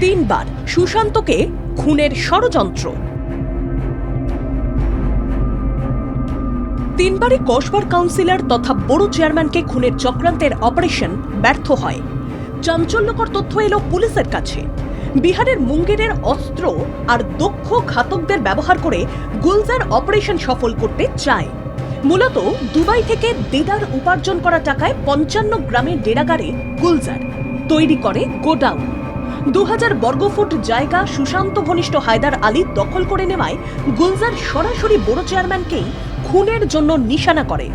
তিনবার সুশান্তকে খুনের ষড়যন্ত্র। তিনবারই কসবার কাউন্সিলর তথা বড় চেয়ারম্যানকে খুনের চক্রান্তের অপারেশন ব্যর্থ হয়। চাঞ্চল্যকর তথ্য এলো পুলিশের কাছে। বিহারের মুঙ্গেরের অস্ত্র আর দক্ষ ঘাতকদের ব্যবহার করে গুলজার অপারেশন সফল করতে চায়। মূলত দুবাই থেকে দেদার উপার্জন করা টাকায় পঞ্চান্ন গ্রামের ডেরাগারে গুলজার। তৈরি করে গোডাউন। দু হাজার বর্গফুট জায়গা সুশান্ত ঘনিষ্ঠ হায়দার আলী দখল করে নেওয়ায় গুলজার সরাসরি বড় চেয়ারম্যানকেই খুনের জন্য নিশানা করে।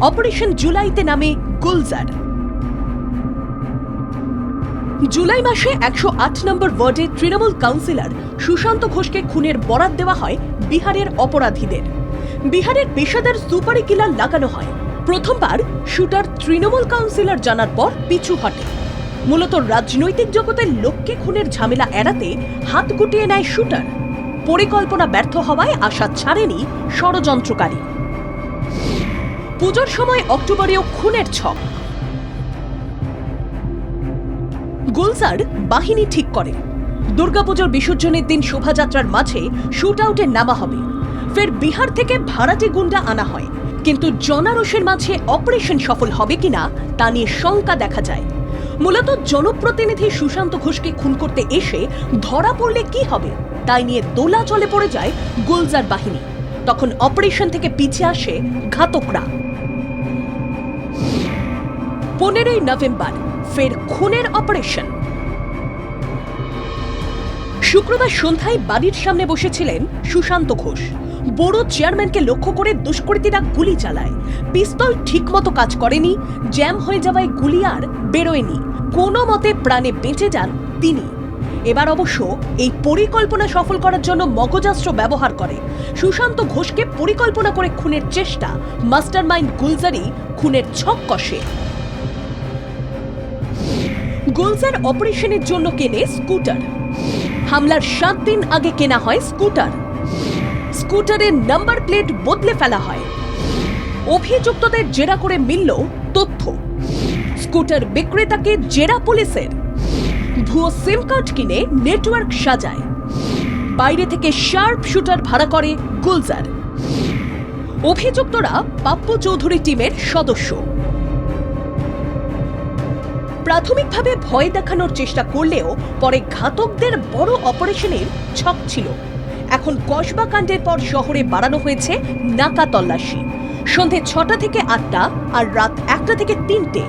অপারেশন জুলাইতে নামে গুলজার। জুলাই মাসে একশো আট নম্বর ওয়ার্ডে তৃণমূল কাউন্সিলর সুশান্ত ঘোষকে খুনের বরাত দেওয়া হয় বিহারের অপরাধীদের। বিহারের পেশাদার সুপারি কিলার লাগানো হয়। প্রথমবার শুটার তৃণমূল কাউন্সিলর জানার পর পিছু হটে। মূলত রাজনৈতিক জগতের লোককে খুনের ঝামেলা এড়াতে হাত গুটিয়ে নেয় শুটার। পরিকল্পনা ব্যর্থ হওয়ায় আশা ছাড়েনি ষড়যন্ত্রকারী। পুজোর সময় অক্টোবরেও খুনের ছক। গুলজার বাহিনী ঠিক করে। দুর্গাপুজোর বিসর্জনের দিন শোভাযাত্রার মাঝে শুট আউটে নামা হবে। ফের বিহার থেকে ভাড়াটে গুন্ডা আনা হয়। কিন্তু জনারসের মাঝে অপারেশন সফল হবে কিনা তা নিয়ে শঙ্কা দেখা যায়। মূলত জনপ্রতিনিধি সুশান্ত ঘোষকে খুন করতে এসে ধরা পড়লে কি হবে, তাই নিয়ে দোলা চলে পড়ে যায় গুলজার বাহিনী। তখন অপারেশন থেকে পিছিয়ে আসে ঘাতকরা। পনেরোই নভেম্বর, ফের খুনের অপারেশন। শুক্রবার সন্ধ্যায় বাড়ির সামনে বসেছিলেন সুশান্ত ঘোষ। বড় চেয়ারম্যানকে লক্ষ্য করে দুষ্কৃতীরা গুলি চালায়। পিস্তল ঠিকমতো কাজ করেনি, জ্যাম হয়ে যাওয়ায় গুলি আর বেরোয়নি। কোনো মতে প্রাণে বেঁচে যান তিনি। এবার অবশ্য এই পরিকল্পনা সফল করার জন্য মগজাস্ত্র ব্যবহার করে। সুশান্ত ঘোষকে পরিকল্পনা করে খুনের চেষ্টা, মাস্টারমাইন্ড গুলজারি খুনের ছক কষে। গুলজার অপারেশনের জন্য কেনে স্কুটার। হামলার সাত দিন আগে কেনা হয় স্কুটার। স্কুটারের নাম্বার প্লেট বদলে ফেলা হয়। অভিযুক্তদের জেরা করে মিলল তথ্য। স্কুটার বিক্রেতাকে জেরা পুলিশের। ভুয়ো সিম কার্ড কিনে নেটওয়ার্ক সাজায়। বাইরে থেকে শার্প শুটার ভাড়া করে গুলজার। অভিযুক্তরা পাপ্পু চৌধুরী টিমের সদস্য। প্রাথমিকভাবে ভয় দেখানোর চেষ্টা করলেও পরে ঘাতকদের বড় অপারেশনের ছক ছিল। এখন কসবা কাণ্ডের পর শহরে বাড়ানো হয়েছে নাকা তল্লাশি। সন্ধে ছটা থেকে আটটা আর রাত একটা থেকে তিনটে।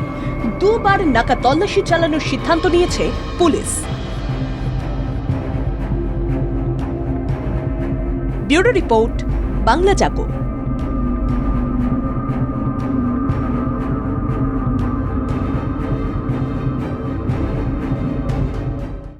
দুবার নাকা তল্লাশি চালানোর সিদ্ধান্ত নিয়েছে police. Bureau report, Bangla Jago.